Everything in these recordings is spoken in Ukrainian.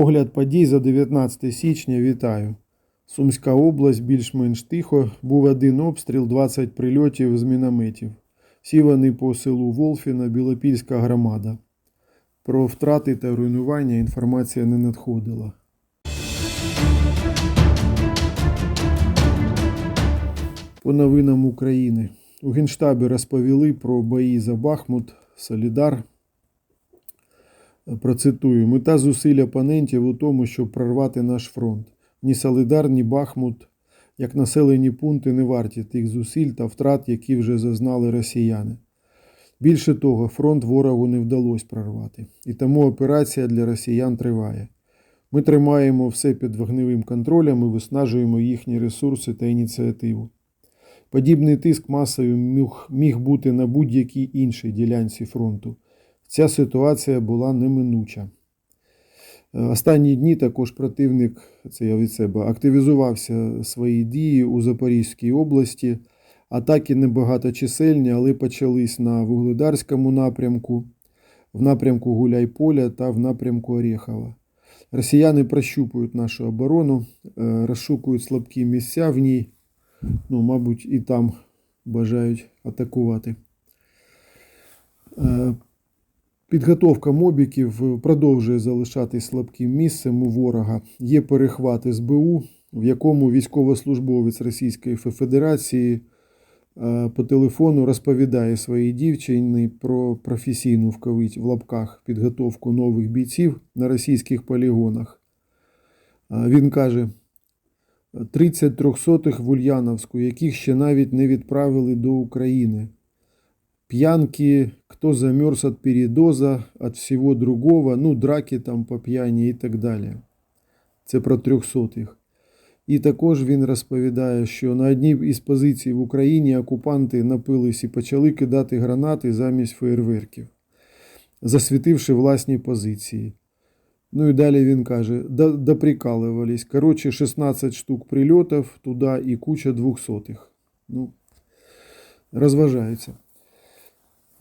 Огляд подій за 19 січня. Вітаю. Сумська область більш-менш тихо. Був один обстріл, 20 прильотів з мінометів. Всі вони по селу Волфіна, Білопільська громада. Про втрати та руйнування інформація не надходила. По новинам України. У Генштабі розповіли про бої за Бахмут, Солідар. Процитую: мета зусиль опонентів у тому, щоб прорвати наш фронт. Ні Солидар, ні Бахмут, як населені пункти, не варті тих зусиль та втрат, які вже зазнали росіяни. Більше того, фронт ворогу не вдалося прорвати, і тому операція для росіян триває. Ми тримаємо все під вогневим контролем і виснажуємо їхні ресурси та ініціативу. Подібний тиск масою міг бути на будь-якій іншій ділянці фронту. Ця ситуація була неминуча. Е, Останні дні також противник, це я від себе, активізувався свої дії у Запорізькій області. Атаки небагаточисельні, але почались на Вугледарському напрямку, в напрямку Гуляйполя та в напрямку Орєхова. Росіяни прощупують нашу оборону, е, розшукують слабкі місця в ній, ну, мабуть, і там бажають атакувати. Підготовка мобіків продовжує залишатись слабким місцем у ворога. Є перехват СБУ, в якому військовослужбовець Російської Федерації е, по телефону розповідає своїй дівчині про професійну в кавиць в лапках підготовку нових бійців на російських полігонах. Е, Він каже: 30 трьохсотих в Ульяновську, яких ще навіть не відправили до України. Пьянки, кто замерз от передоза, от всего другого, ну, драки там по п'яні і так далі. Це про трьохсотих. І також він розповідає, що на одній із позицій в Україні окупанти напились і почали кидати гранати замість фейерверків, засвітивши власні позиції. Ну і далі він каже: «Да- доприкалувались. Коротше, 16 штук прильотів туди і куча двохсотих. Ну, розважаються.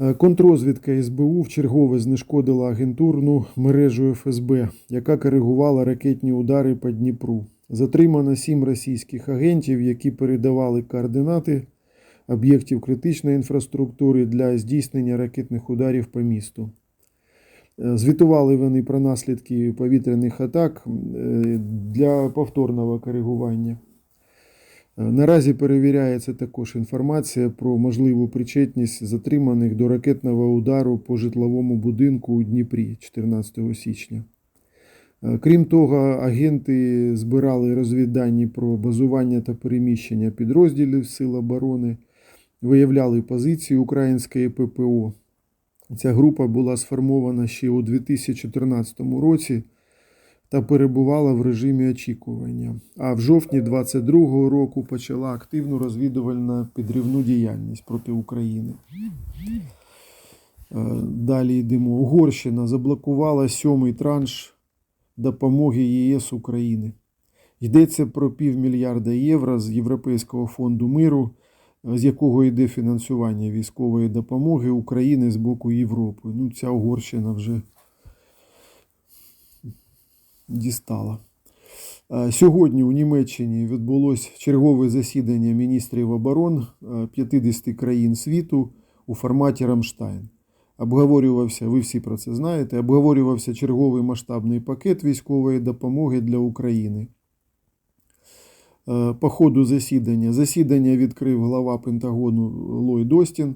Е, Контрозвідка СБУ вчергове знешкодила агентурну мережу ФСБ, яка коригувала ракетні удари по Дніпру. Затримано сім російських агентів, які передавали координати об'єктів критичної інфраструктури для здійснення ракетних ударів по місту. Е, Звітували вони про наслідки повітряних атак е, для повторного коригування. Наразі перевіряється також інформація про можливу причетність затриманих до ракетного удару по житловому будинку у Дніпрі 14 січня. Е, Крім того, агенти збирали розвіддані про базування та переміщення підрозділів Сил оборони, виявляли позиції української ППО. Ця група була сформована ще у 2014 році та перебувала в режимі очікування. А в жовтні 2022 року почала активну розвідувальну підривну діяльність проти України. Е, Далі йдемо. Угорщина заблокувала сьомий транш допомоги ЄС України. Йдеться про півмільярда євро з Європейського фонду миру, з якого йде фінансування військової допомоги України з боку Європи. Ну, ця Угорщина вже дістала. Е, Сьогодні у Німеччині відбулось чергове засідання міністрів оборон е, 50 країн світу у форматі Рамштайн. Обговорювався, ви всі про це знаєте, обговорювався черговий масштабний пакет військової допомоги для України. Е, По ходу засідання засідання відкрив глава Пентагону Ллойд Остін.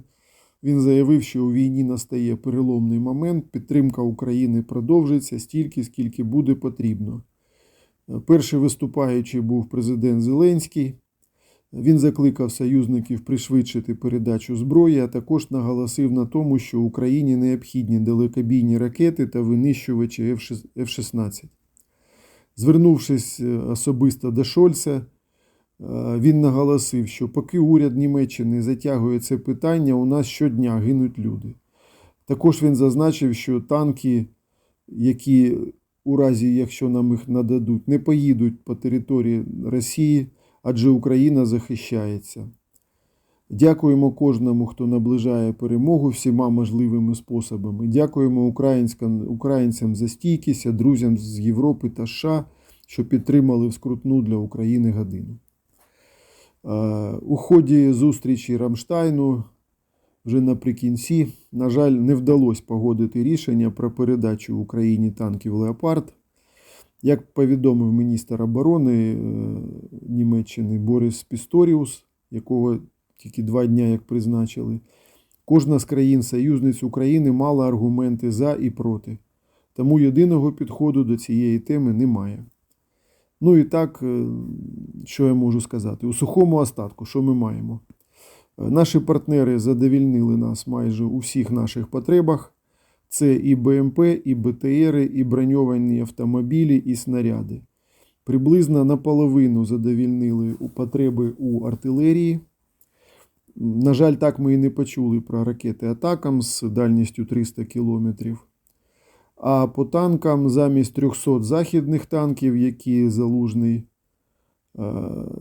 Він заявив, що у війні настає переломний момент, підтримка України продовжиться стільки, скільки буде потрібно. Е, Перший виступаючий був президент Зеленський. Він закликав союзників пришвидшити передачу зброї, а також наголосив на тому, що Україні необхідні далекобійні ракети та винищувачі F-16. Звернувшись е, особисто до Шольца, він наголосив, що поки уряд Німеччини затягує це питання, у нас щодня гинуть люди. Також він зазначив, що танки, які у разі, якщо нам їх нададуть, не поїдуть по території Росії, адже Україна захищається. Дякуємо кожному, хто наближає перемогу всіма можливими способами. Дякуємо українцям за стійкість, а друзям з Європи та США, що підтримали в скрутну для України годину. Е, У ході зустрічі Рамштайну вже наприкінці, на жаль, не вдалося погодити рішення про передачу Україні танків Леопард. Як повідомив міністр оборони е, Німеччини Борис Пісторіус, якого тільки два дні як призначили, кожна з країн-союзниць України мала аргументи за і проти. Тому єдиного підходу до цієї теми немає. Ну і так, е, що я можу сказати? У сухому остатку, що ми маємо? Е, Наші партнери задовільнили нас майже у всіх наших потребах. Це і БМП, і БТРи, і броньовані автомобілі, і снаряди. Приблизно наполовину задовільнили потреби у артилерії. На жаль, так ми і не почули про ракети атакам з дальністю 300 км. А по танкам замість 300 західних танків, які залужний е,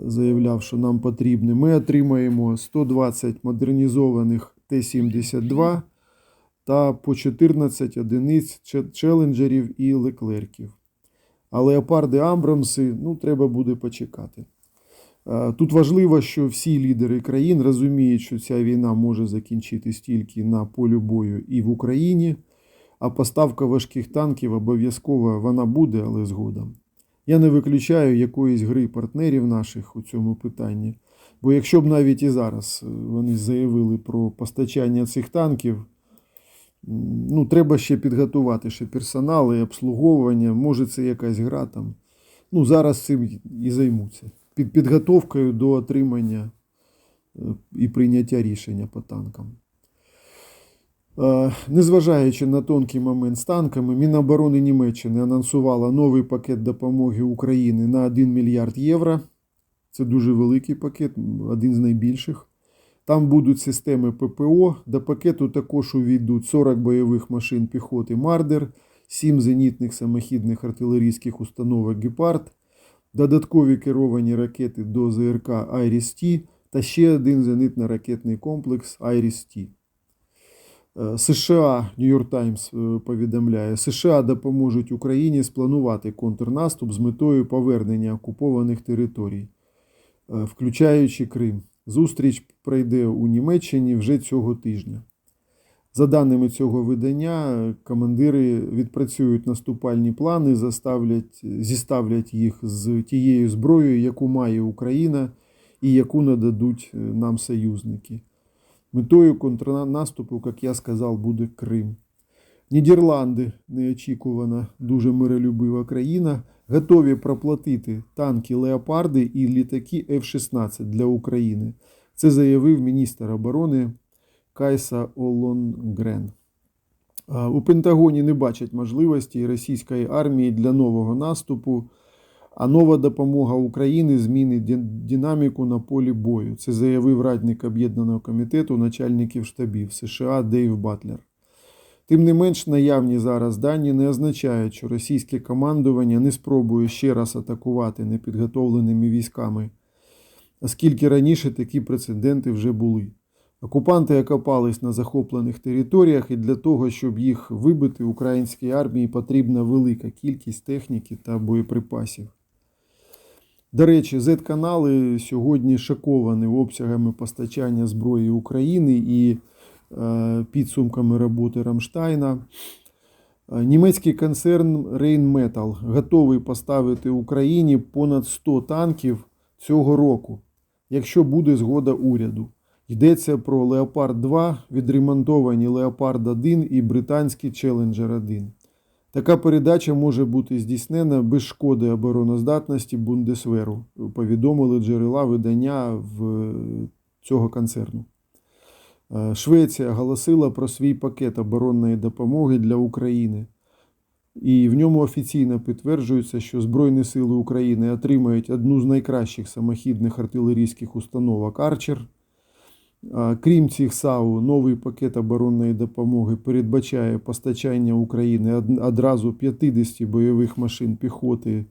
заявляв, що нам потрібні, ми отримаємо 120 модернізованих Т-72 та по 14 одиниць челенджерів і леклерків. А леопарди Амбрамси ну, треба буде почекати. Е, Тут важливо, що всі лідери країн розуміють, що ця війна може закінчитись тільки на полі бою і в Україні, а поставка важких танків обов'язково вона буде, але згодом. Я не виключаю якоїсь гри партнерів наших у цьому питанні. Бо якщо б навіть і зараз е, вони заявили про постачання цих танків, ну, треба ще підготувати ще персонал і обслуговування. Може, це якась гра там. Ну, зараз цим і займуться. Під підготовкою до отримання е, і прийняття рішення по танкам. Е, Незважаючи на тонкий момент з танками, Міноборони Німеччини анонсувала новий пакет допомоги Україні на 1 мільярд євро. Це дуже великий пакет, один з найбільших. Там будуть системи ППО. До пакету також увійдуть 40 бойових машин піхоти Мардер, 7 зенітних самохідних артилерійських установок Гепард, додаткові керовані ракети до ЗРК Айріс-Т та ще один зенитно-ракетний комплекс Айріс-Т. Е, США, Нью-Йорк Таймс е, повідомляє, США допоможуть Україні спланувати контрнаступ з метою повернення окупованих територій, е, включаючи Крим. Зустріч пройде у Німеччині вже цього тижня. За даними цього видання, командири відпрацюють наступальні плани, заставлять, зіставлять їх з тією зброєю, яку має Україна і яку нададуть нам союзники. Метою контрнаступу, як я сказав, буде Крим. Нідерланди, неочікувана, дуже миролюбива країна, готові проплатити танки Леопарди і літаки F-16 для України. Це заявив міністр оборони Кайса Олонгрен. У Пентагоні не бачать можливості російської армії для нового наступу, а нова допомога України змінить динаміку на полі бою. Це заявив радник Об'єднаного комітету начальників штабів США Дейв Батлер. Тим не менш, наявні зараз дані не означають, що російське командування не спробує ще раз атакувати непідготовленими військами, оскільки раніше такі прецеденти вже були. Окупанти окопались на захоплених територіях, і для того, щоб їх вибити, українській армії потрібна велика кількість техніки та боєприпасів. До речі, Z-канали сьогодні шоковані обсягами постачання зброї України і е, підсумками роботи Рамштайна. Е, Німецький концерн Rheinmetall готовий поставити Україні понад 100 танків цього року, якщо буде згода уряду. Йдеться про Леопард 2, відремонтовані Леопард 1 і британський Челенджер 1. Така передача може бути здійснена без шкоди обороноздатності Бундесверу, повідомили джерела видання в цього концерну. Е, Швеція оголосила про свій пакет оборонної допомоги для України. І в ньому офіційно підтверджується, що Збройні Сили України отримають одну з найкращих самохідних артилерійських установок Арчер. Крім цих САУ, новий пакет оборонної допомоги передбачає постачання України одразу 50 бойових машин піхоти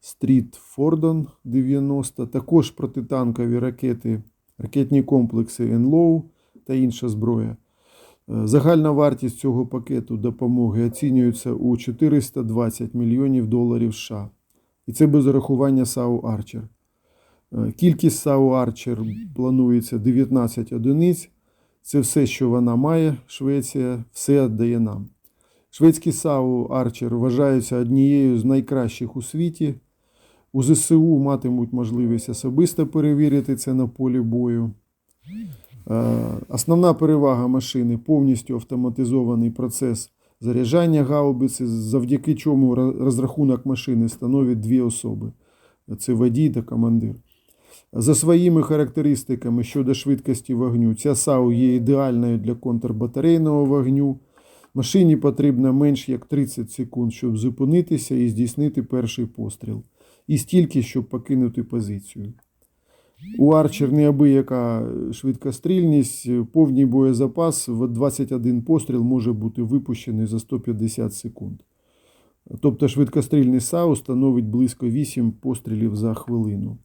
Стріт Фордон 90, також протитанкові ракети ракетні комплекси НЛОУ та інша зброя. Е, Загальна вартість цього пакету допомоги оцінюється у 420 мільйонів доларів США. І це без урахування САУ Арчер. Е, Кількість САУ Арчер планується 19 одиниць. Це все, що вона має. Швеція все віддає нам. Шведські САУ Арчер вважаються однією з найкращих у світі. У ЗСУ матимуть можливість особисто перевірити це на полі бою. Е, Основна перевага машини повністю автоматизований процес заряджання гаубиці, завдяки чому розрахунок машини становить дві особи: це водій та командир. За своїми характеристиками щодо швидкості вогню, ця САУ є ідеальною для контрбатарейного вогню. Машині потрібно менш як 30 секунд, щоб зупинитися і здійснити перший постріл, і стільки, щоб покинути позицію. У Арчер неабияка швидкострільність, повний боєзапас в 21 постріл може бути випущений за 150 секунд. Тобто швидкострільність САУ становить близько 8 пострілів за хвилину.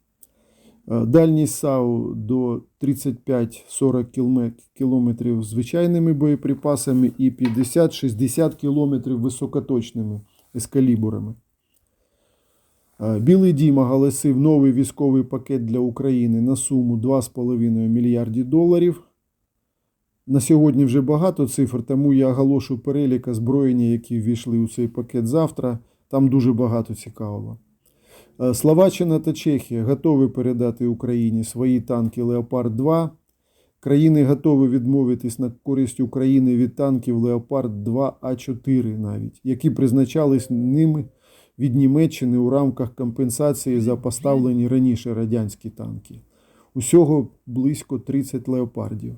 Е, Дальність САУ до 35-40 км звичайними боєприпасами і 50-60 км високоточними ескалібурами. Е, Білий дім оголосив новий військовий пакет для України на суму 2,5 мільярдів доларів. На сьогодні вже багато цифр, тому я оголошу перелік озброєння, які ввійшли у цей пакет завтра. Там дуже багато цікавого. Е, Словаччина та Чехія готові передати Україні свої танки Леопард 2. Країни готові відмовитись на користь України від танків Леопард 2 А4 навіть, які призначались ними від Німеччини у рамках компенсації за поставлені раніше радянські танки. Усього близько 30 леопардів.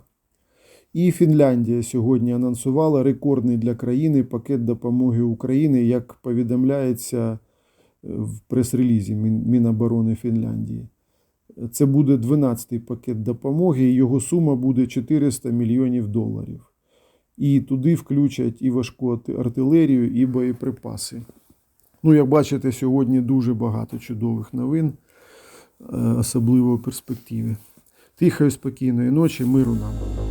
І Фінляндія сьогодні анонсувала рекордний для країни пакет допомоги України, як повідомляється в прес-релізі Міноборони Фінляндії. Це буде 12-й пакет допомоги, і його сума буде 400 мільйонів доларів. І туди включать і важку артилерію, і боєприпаси. Ну, як бачите, сьогодні дуже багато чудових новин, е, особливо в перспективі. Тихої, спокійної ночі, миру нам.